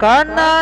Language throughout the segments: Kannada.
ಕನ್ನಡ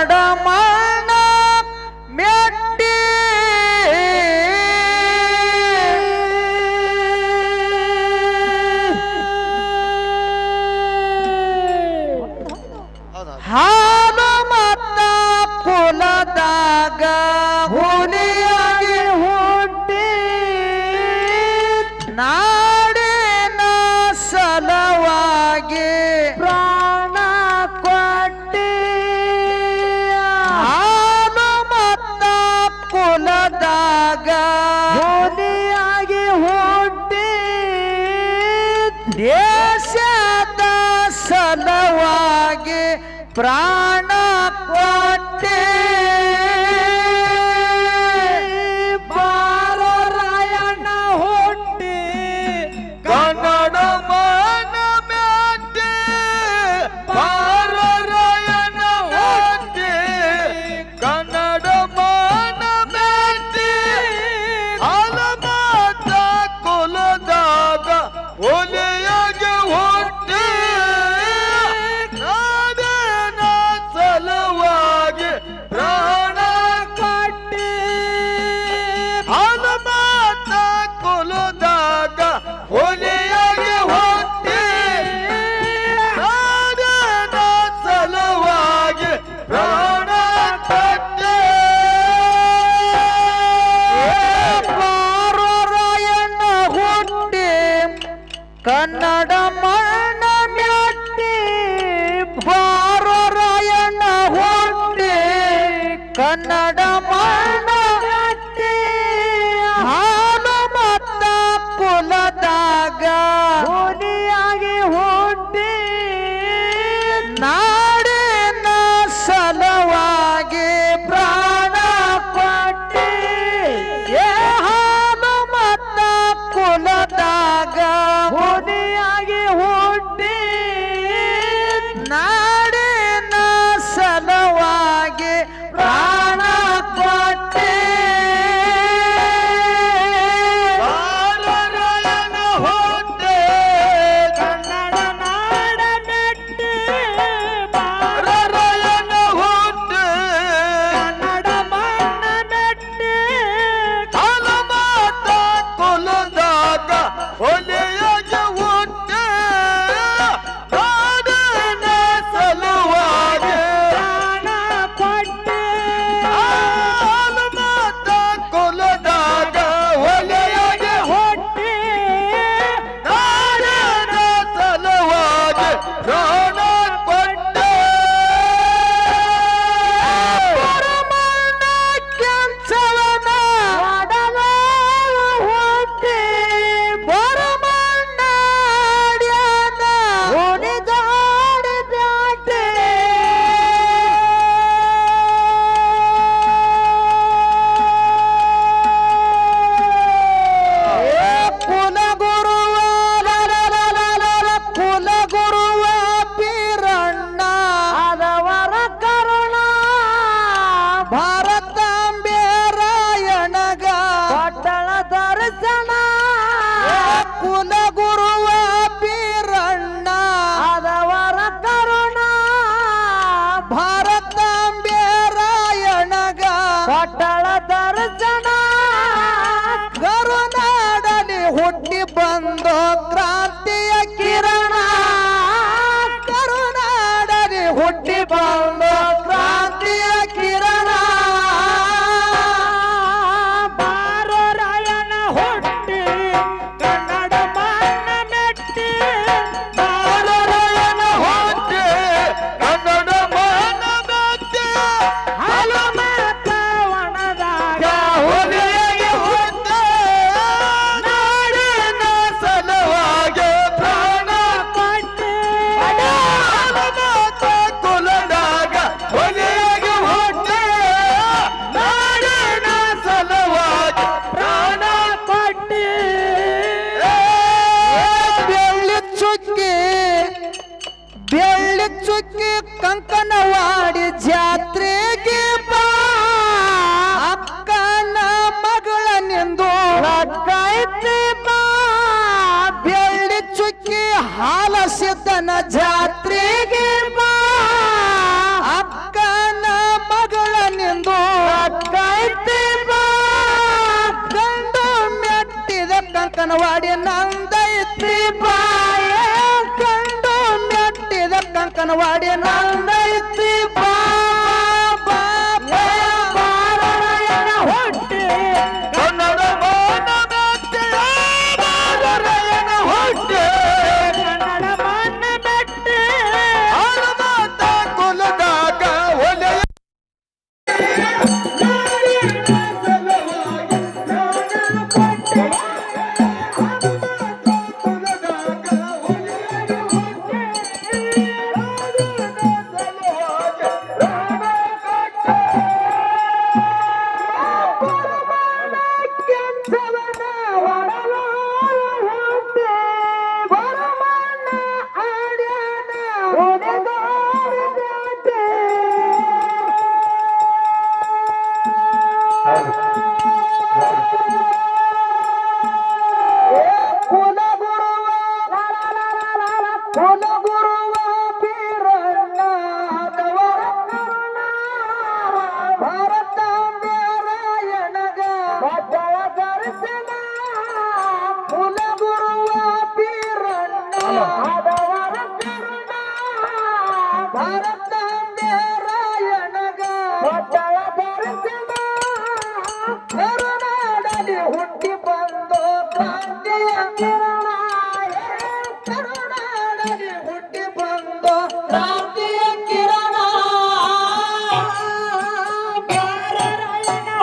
ಕಂಕನವಾಡಿ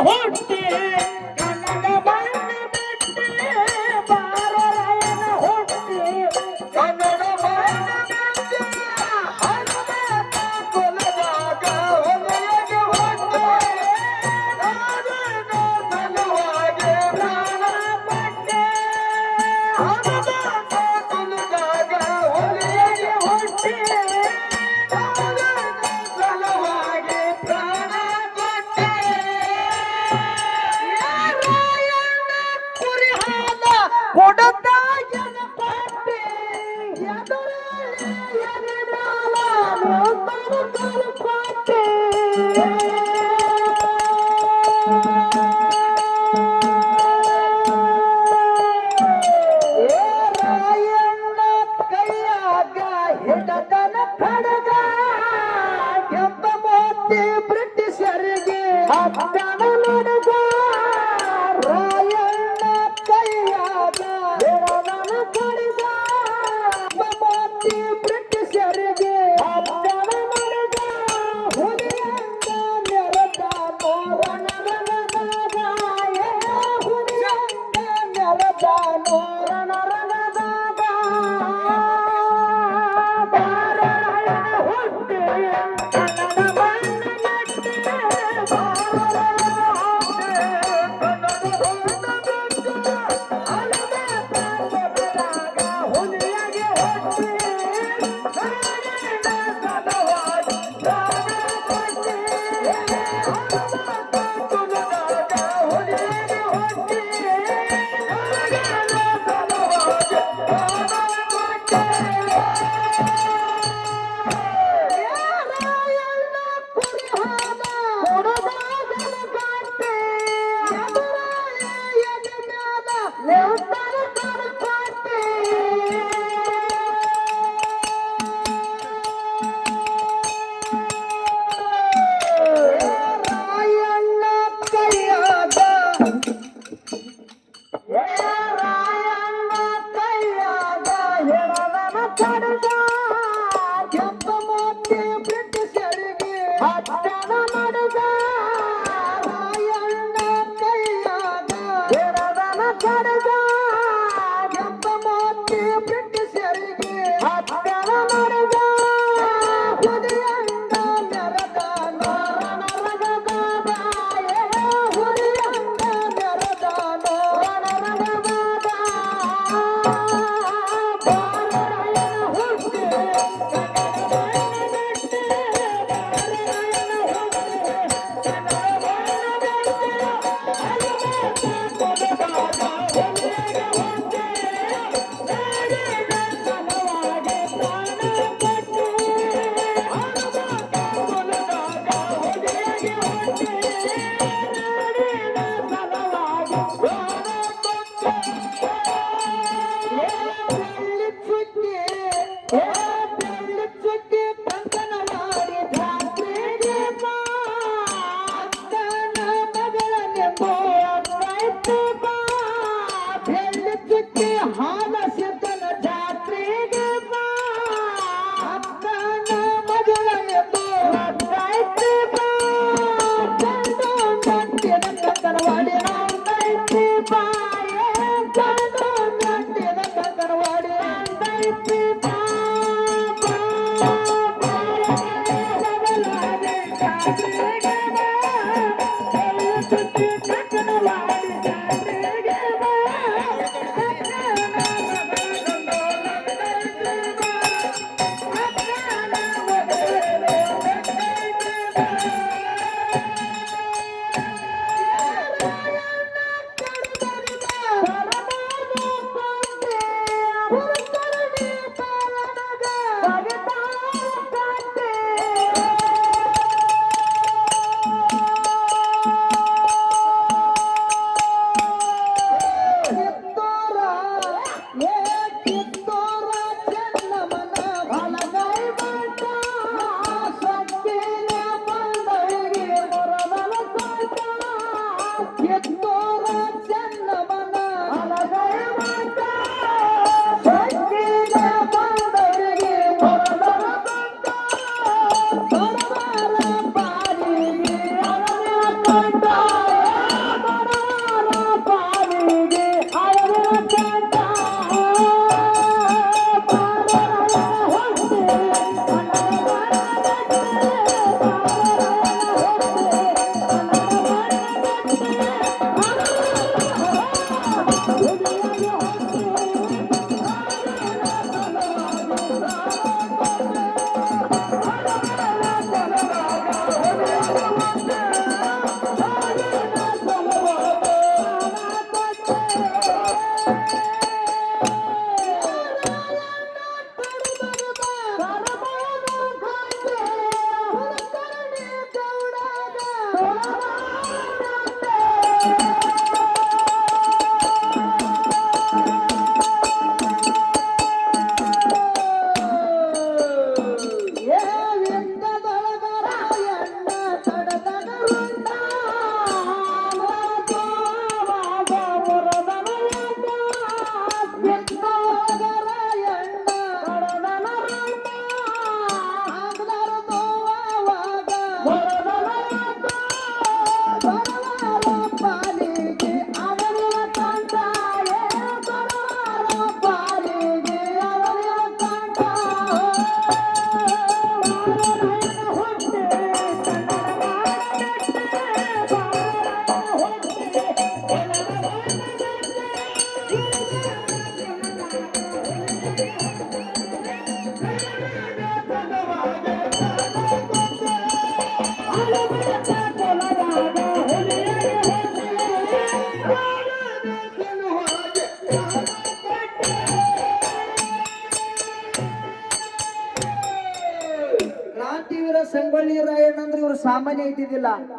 ಹುಟ್ಟಿ Bye.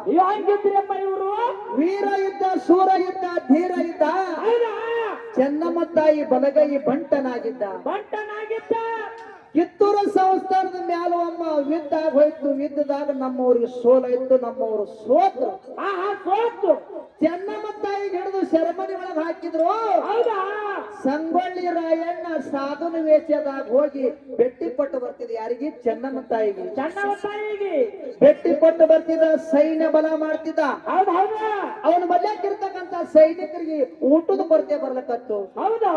ಹೆಂಗಿದ್ರಪ್ಪ ಇವರು? ವೀರ ಇದ್ದ ಸೂರ ಇದ್ದ ಧೀರ ಇದ್ದ ಚೆನ್ನಮ್ಮ ತಾಯಿ ಬಲಗೈ ಬಂಟನಾಗಿದ್ದ. ಬಂಟನಾಗಿದ್ದ. ಕಿತ್ತೂರು ಸಂಸ್ಥಾನದ ಮ್ಯಾಲ ಒಮ್ಮ ಯುದ್ಧ ಆಗೋಯ್ತು ಹೋಯ್ತು. ಯುದ್ಧದಾಗ ನಮ್ಮವ್ರಿಗೆ ಸೋಲಾಯ್ತು ನಮ್ಮವರು ಸೋತು ಆಹಾ ಸೋತು ಚೆನ್ನಮ್ಮ ತಾಯಿಗೆ ಹಿಡಿದು ಸೆರೆಮನಿ ಒಳಗೆ ಹಾಕಿದ್ರು. ಹೌದಾ? ಸಂಗೊಳ್ಳಿ ರಾಯಣ್ಣ ಸಾಧುನ ವೇಷದಾಗ ಹೋಗಿ ಬೆಟ್ಟಿ ಪಟ್ಟು ಬರ್ತಿದ್ ಯಾರಿಗೆ? ಚೆನ್ನಮ್ಮ ತಾಯಿಗೆ. ಚೆನ್ನಮ್ಮ ತಾಯಿಗೆ. ಬೆಟ್ಟಿ ಪಟ್ಟು ಬರ್ತಿದ್ದ ಸೈನ್ಯ ಬಲ ಮಾಡ್ತಿದ್ದ. ಅವನ ಇರತಕ್ಕಂತ ಸೈನಿಕರಿಗೆ ಊಟದ ಕೊರತೆ ಬರ್ಲಕತ್ತು ಹೌದಾ?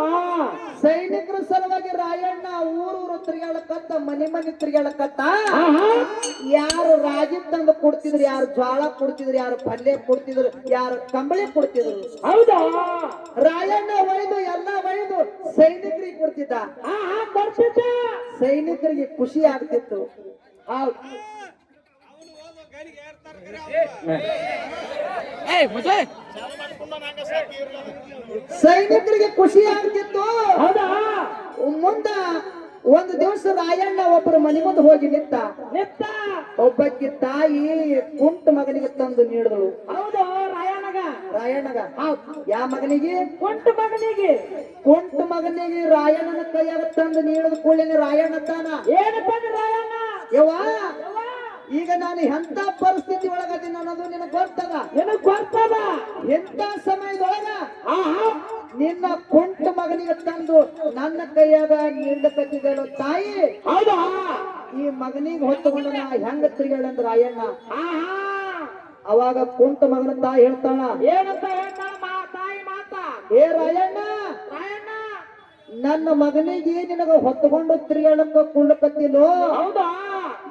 ಸೈನಿಕರ ಸಲುವಾಗಿ ರಾಯಣ್ಣ ಊರೂರು ಮನೆ ಮನೆ ತಿರುಗಾಡಕತ್ತ ಆಹಾ. ಯಾರು ರಾಗಿ ತಂದು ಕೊಡ್ತಿದ್ರು ಯಾರು ಜ್ವಾಳ ಕೊಡ್ತಿದ್ರು ಯಾರು ಪಲ್ಯ ಕೊಡ್ತಿದ್ರು ಯಾರು ಕಂಬಳಿ ಕೊಡ್ತಿದ್ರು? ಹೌದಾ? ರಾಯಣ್ಣ ಒಯ್ದು ಎಲ್ಲ ಒಯ್ದು ಸೈನಿಕರಿಗೆ ಕೊಡ್ತಿದ್ದ. ಸೈನಿಕರಿಗೆ ಖುಷಿ ಆಗ್ತಿತ್ತು. ಹೌದ್. ಸೈನಿಕರಿಗೆ ಖುಷಿ ಆಗ್ತಿತ್ತು. ಹೌದಾ? ಮುಂದ ಒಂದು ದಿವಸ ರಾಯಣ್ಣ ಒಬ್ಬರು ಮನೆ ಮುಂದೆ ಹೋಗಿ ನಿಂತ ನಿತ್ತ ಒಬ್ಬಕ್ಕೆ ತಾಯಿ ಕುಂಟ ಮಗನಿಗೆ ತಂದು ನೀಡಿದಳು. ಹೌದು ರಾಯಣ್ಣಗ. ರಾಯಣ್ಣಗ. ಯಾ ಮಗನಿಗೆ? ಕುಂಟ ಮಗನಿಗೆ. ಕುಂಟ ಮಗನಿಗೆ ರಾಯಣ್ಣನ ಕೈಯಾಗ ತಂದು ನೀಡಿದ ಕೂಡಲೇ ರಾಯಣ್ಣ ತಾನ. ಏನಪ್ಪ ರಾಯಣ್ಣ? ಯವ್ವ ಯವ್ವ, ಈಗ ನಾನು ಎಂತ ಪರಿಸ್ಥಿತಿ ಒಳಗದೀನಿ ಅನ್ನೋದು ನಿನಗೆ ಗೊತ್ತದ? ನಿನಗ್ ಗೊತ್ತದ? ಎಂತ ಸಮಯದೊಳಗ? ಆಹಾ. ನಿನ್ನ ಕುಂಟ ಮಗನಿಗೆ ತಂದು ನನ್ನ ಕೈಯಾಗ ಕಟ್ಟಿದಳು ತಾಯಿ ಹೌದಾ? ಈ ಮಗನಿಗೆ ಹೊತ್ತುಕೊಂಡ ನಾ ಹೆಂಗ ತಿರುಗಾಳಂದ್ರ ಅಯ್ಯಣ್ಣ ಆಹಾ! ಅವಾಗ ಕುಂಟ ಮಗನ ತಾಯಿ ಹೇಳ್ತಾಳ ಏನಂತ ಹೇಳ್ತಾಳ ಮಾ ತಾಯಿ ಮಾತಾ? ಏ ರಾಯಣ್ಣ ರಾಯಣ್ಣ! ನನ್ನ ಮಗನಿಗೆ ನಿನಗ ಹೊತ್ತುಕೊಂಡು ತಿರುಗಾಳಕ್ಕ ಕುಳ್ಳಕತ್ತಿಲ್ಲೋ ಹೌದಾ?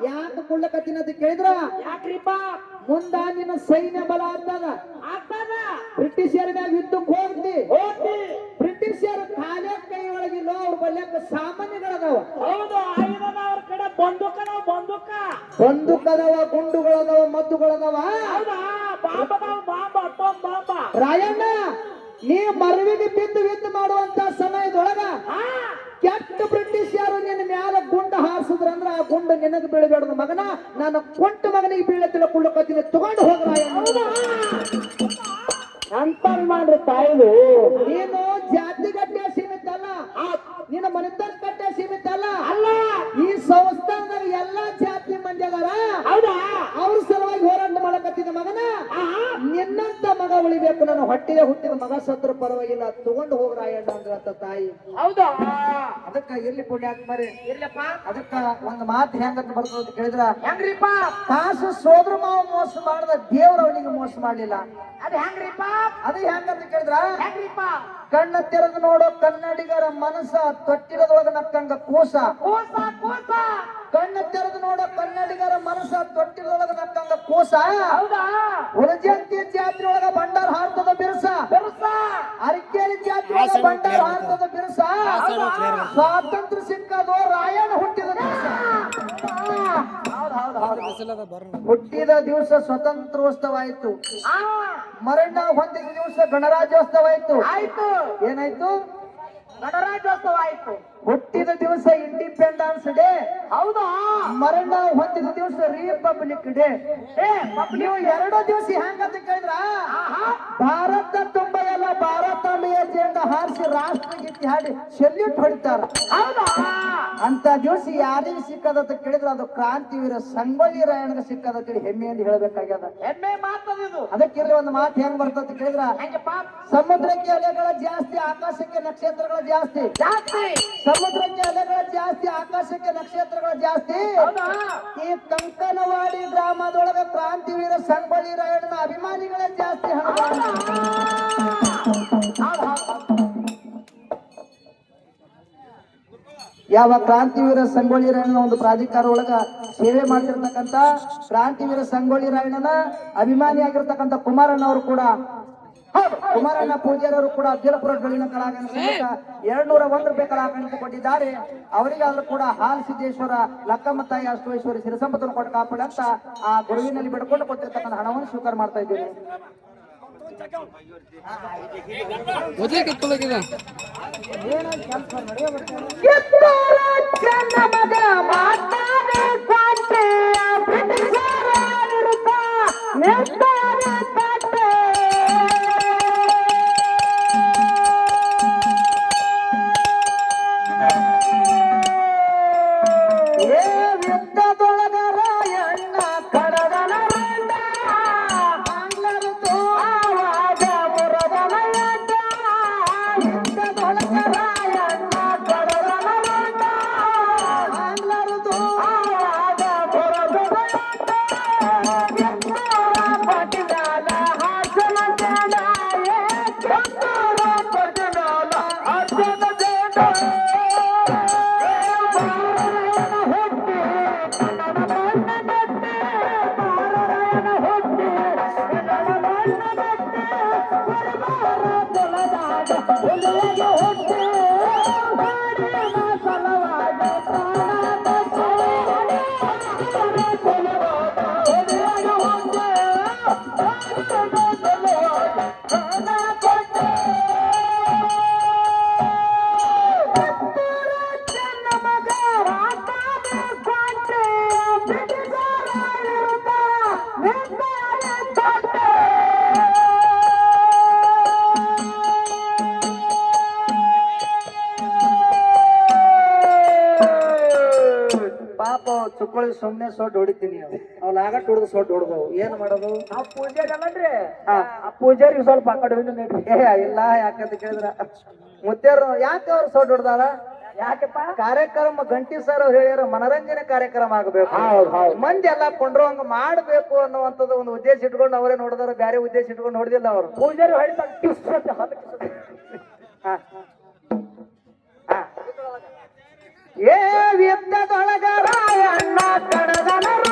ಯಾಕೆ ಕುಳ್ಳಕತ್ತಿನ ಅಂತ ಕೇಳಿದ್ರ? ಯಾಕ್ರಿಪ್ಪ? ಮುಂದ ನಿನ್ನ ಸೈನ್ಯ ಬಲ ಆಗ್ತದ. ಆಗ್ತದ? ಬ್ರಿಟಿಷರ ಮ್ಯಾಗ ಯುದ್ಧಕ್ಕೆ ಹೋಗ್ತಿ ಹೋಗ್ತಿ ಬ್ರಿಟಿಷರ ಕಾಲೇ ಕೈ ಒಳಗಿಲ್ಲ ಅವ್ರ ಬಲ್ಯಕ್ಕ ಸಾಮಾನ್ಯಗಳದಾವ. ಹೌದು ಆಯುಧದ ಅವ್ರ ಕಡೆ ಬಂದೂಕನ ಬಂದೂಕ. ಅದಾವ ಗುಂಡುಗಳದಾವ ಮದ್ದುಗಳದಾವ. ಹೌದಾ? ಬಾಂಬದಾವ ಬಾಂಬ ಅಟ್ಟೊಂದ್ ಬಾಂಬ. ರಾಯಣ್ಣ ನೀ ಮರವಿಗೆ ಬಿದ್ದು ಬಿದ್ದು ಮಾಡುವಂತ ಸಮಯದೊಳಗ ಕೆಟ್ಟ ಬ್ರಿಟಿಷರು ನಿನ್ನ ಮ್ಯಾಲ ಗುಂಡ ಹಾರಿಸಿದ್ರಂದ್ರ ಆ ಗುಂಡ ನಿನಗೆ ಬೀಳಬೇಡದ ಮಗನ. ನಾನು ಕೊಂಟ ಮಗನಿಗೆ ಬೀಳ ತಿಳ್ಕೊಳ್ಳಕತ್ತೀನಿ ತಗೊಂಡು ಹೋಗ ರಾಯಣ್ಣ ಅಂತ ಮಾಡ್ರಿ ತಾಯಿದು. ನೀನು ಜಾತಿ ಗಟ್ಟೆ ಸೀಮಿತ ಅಲ್ಲ. ನಿನ್ನ ಮನಿತನ ಕಟ್ಟೆ ಸೀಮಿತ ಅಲ್ಲ. ಅಲ್ಲ. ಈ ಸಂಸ್ಥಾನದಲ್ಲಿ ಎಲ್ಲಾ ಜಾತಿ ಮಂದಿ ಹೌದಾ ಅವ್ರ ಸಲುವಾಗಿ ಹೋರಾಟ ಮಾಡಕತ್ತಿದ ಮಗನ ಆಹಾ. ನಿನ್ನಂತ ಮಗ ಉಳಿಬೇಕು. ನನ್ನ ಹೊಟ್ಟೆಗೆ ಹುಟ್ಟಿದ ಮಗ ಸತ್ರ ಪರವಾಗಿಲ್ಲ. ತಗೊಂಡು ಹೋಗ್ರಾಯಣ್ಣ ಅಂದ್ರ ತಾಯಿ. ಹೌದಾ? ಅದಕ್ಕ ಎಲ್ಲಿ ಪುಣ್ಯಾತ್ಮರಿ ಇರ್ಲಪ್ಪ ಅದಕ್ಕ ಒಂದ್ ಮಾತು ಹೆಂಗಂತ ಬರ್ತದ ಅಂತ ಕೇಳಿದ್ರ? ಹೆಂಗ್ರಿಪ್ಪ? ಕಾಸು ಸೋದ್ರ ಮಾವ ಮೋಸ ಮಾಡದ ದೇವ್ರ ಅವನಿಗೆ ಮೋಸ ಮಾಡ್ಲಿಲ್ಲ. ಅದ್ ಹೆಂಗ್ರಿಪ್ಪ? ಅದು ಹೆಂಗಂತ ಕೇಳಿದ್ರ? ಹೆಂಗ್ರಿಪ್ಪ? ಕಣ್ಣ ತೆರೆದು ನೋಡೋ ಕನ್ನಡಿಗರ ಮನಸ್ಸ ತೊಟ್ಟಿರದೊಳಗ ನಕ್ಕಂಗ ಕೂಸ. ಕೂಸ ಕೂಸ. ಕಣ್ಣ ತೆರೆದು ನೋಡ ಕನ್ನಡಿಗರ ಮನಸ್ಸ ತೊಟ್ಟಿರದೊಳಗ ನಕ್ಕಂಗ ಕೂಸ. ಹೌದಾ? ಉಳಜಂತಿ ಜಾತ್ರೆ ಒಳಗ ಭಂಡಾರ ಹಾರ್ತದ ಬಿರುಸ. ಬೆರುಸ? ಅರಕೇರಿ ಜಾತ್ರೆ ಒಳಗ ಭಂಡಾರ ಹಾರ್ತದ ಬಿರುಸ. ಸ್ವಾತಂತ್ರ್ಯ ಸಿಕ್ಕದು ರಾಯಣ್ಣ ಹುಟ್ಟಿದ ದಿವಸ. ಹುಟ್ಟಿದ ದಿವಸ ಸ್ವತಂತ್ರೋತ್ಸವ ಆಯ್ತು ಆ. ಮರಣ ಹೊಂದಿದ ದಿವಸ ಗಣರಾಜ್ಯೋತ್ಸವ ಆಯ್ತು ಆಯ್ತು. ಏನಾಯ್ತು? ಗಣರಾಜ್ಯೋತ್ಸವ ಆಯ್ತು ಹುಟ್ಟಿದ ದಿವಸ ಇಂಡಿಪೆಂಡೆನ್ಸ್ ಡೇ ಹೌದಾ? ಮರಣ ಹೊಂದಿದ ದಿವಸ ರಿಪಬ್ಲಿಕ್ ಡೇ ಏ ನೀವು ಎರಡು ದಿವಸ ಹೆಂಗಂತ ಕೇಳಿದ್ರ? ಭಾರತ ತುಂಬ ಎಲ್ಲ ಭಾರತ ಜೆಂಡ ಹಾರಿಸಿ ರಾಷ್ಟ್ರಗೀತೆ ಹಾಡಿ ಸೆಲ್ಯೂಟ್ ಹೊಡಿತಾರ. ಹೌದಾ? ಅಂತ ದಿವಸ ಯಾರಿಗೆ ಸಿಕ್ಕದಂತ ಕೇಳಿದ್ರ ಅದು ಕ್ರಾಂತಿವೀರ ಸಂಗೊಳ್ಳಿ ರಾಯಣ್ಣಗೆ ಹೆಮ್ಮೆ ಅಂತ ಹೇಳ್ಬೇಕಾಗ್ಯದ. ಹೆಮ್ಮೆ ಮಾತದಿದು ಅದಕ್ಕಿರ್ಲಿ ಒಂದು ಮಾತು ಹೆಂಗ್ ಬರ್ತದೆ ಕೇಳಿದ್ರ? ಸಮುದ್ರಕ್ಕೆ ಅಲೆಗಳ ಜಾಸ್ತಿ ಆಕಾಶಕ್ಕೆ ನಕ್ಷತ್ರಗಳ ಜಾಸ್ತಿ. ಜಾಸ್ತಿ. ಸಮುದ್ರಕ್ಕೆ ಅಲೆಗಳ ಜಾಸ್ತಿ ಆಕಾಶಕ್ಕೆ ನಕ್ಷತ್ರಗಳ ಜಾಸ್ತಿ. ಈ ಕಂಕನವಾಡಿ ಗ್ರಾಮದೊಳಗ ಕ್ರಾಂತಿವೀರ ಸಂಬಳಿ ರಾಯಣ್ಣನ ಅಭಿಮಾನಿಗಳೇ ಜಾಸ್ತಿ ಹಣ ಯಾವ ಕ್ರಾಂತಿವೀರ ಸಂಗೊಳ್ಳಿ ರಾಯಣ್ಣನ ಒಂದು ಪ್ರಾಧಿಕಾರ ಒಳಗ ಸೇವೆ ಮಾಡ್ತಿರ್ತಕ್ಕಂತ ಕ್ರಾಂತಿವೀರ ಸಂಗೊಳ್ಳಿ ರಾಯಣ್ಣನ ಅಭಿಮಾನಿಯಾಗಿರ್ತಕ್ಕಂತ ಕುಮಾರಣ್ಣ ಅವರು ಕೂಡ ಕುಮಾರಣ್ಣ ಪೂಜಾರರು ಕೂಡ ಅಫಜಲಪುರ ಬೆಳಿನ ಸಮೇತ ಎರಡ್ ನೂರ ಒಂದ್ ರೂಪಾಯಿ ಕಲಾಕಂಡ ಕೊಟ್ಟಿದ್ದಾರೆ. ಅವರಿಗಾದ್ರೂ ಕೂಡ ಹಾಲ್ ಸಿದ್ದೇಶ್ವರ ಲಕ್ಕಮ್ಮ ತಾಯಿ ಅಷ್ಟೇಶ್ವರಿ, ಸಿರಸಂಪತ್ತನ್ನು ಕೊಟ್ಟು ಕಾಪಾಡಂತ ಆ ಗುರುವಿನಲ್ಲಿ ಬಿಡ್ಕೊಂಡು ಕೊಟ್ಟಿರ್ತಕ್ಕಂಥ ಹಣವನ್ನು ಸ್ವೀಕಾರ ಮಾಡ್ತಾ ಇದ್ದೇನೆ ಮೊದಲೇ ಕಿತ್ಕೊಳ್ಳೋಕಿದೆ ಏ ಪಾಪ ಸುಮ್ಮನೆ ಸುಮ್ನೆ ಸೊಡ್ಡು ಹೊಡಿತೀನಿ ಅವ್ನ. ಆಗಟ್ ಹೊಡೆದು ಸೊಡ್ ಹೊಡ್ದವು ಏನ್ ಮಾಡೋದು? ಆ ಪೂಜೆಗೆ ಅಲ್ಲನ್ರಿ. ಆ ಪೂಜಾರಿಗೆ ಸ್ವಲ್ಪ ಆ ಕಡೆ ಹೋಗಿ ನೋಡ್ರಿ. ಏ ಇಲ್ಲ ಯಾಕಂತ ಕೇಳಿದ್ರ? ಮುತ್ತೇರು ಯಾಕೆ ಅವ್ರು ಸೊಡ್ ಹೊಡ್ದಾರ? ಯಾಕಪ್ಪ? ಕಾರ್ಯಕ್ರಮ ಗಂಟಿ ಸರ್ ಅವ್ರು ಹೇಳ್ಯಾರ ಮನರಂಜನೆ ಕಾರ್ಯಕ್ರಮ ಆಗಬೇಕು. ಮಂದಿ ಎಲ್ಲ ಕೊಂಡ್ರಂಗ ಮಾಡ್ಬೇಕು ಅನ್ನುವಂಥದ್ದು ಒಂದು ಉದ್ದೇಶ ಇಟ್ಕೊಂಡು ಅವರೇ ನೋಡಿದಾರ. ಬೇರೆ ಉದ್ದೇಶ ಇಟ್ಕೊಂಡು ನೋಡಿದಿಲ್ಲ ಅವರು. ಪೂಜಾರಿ ಹೊಡಿತಾಗ ಟಿಸ್ ಅಂತ ಹಲ್ಲು ಕಿಸ್.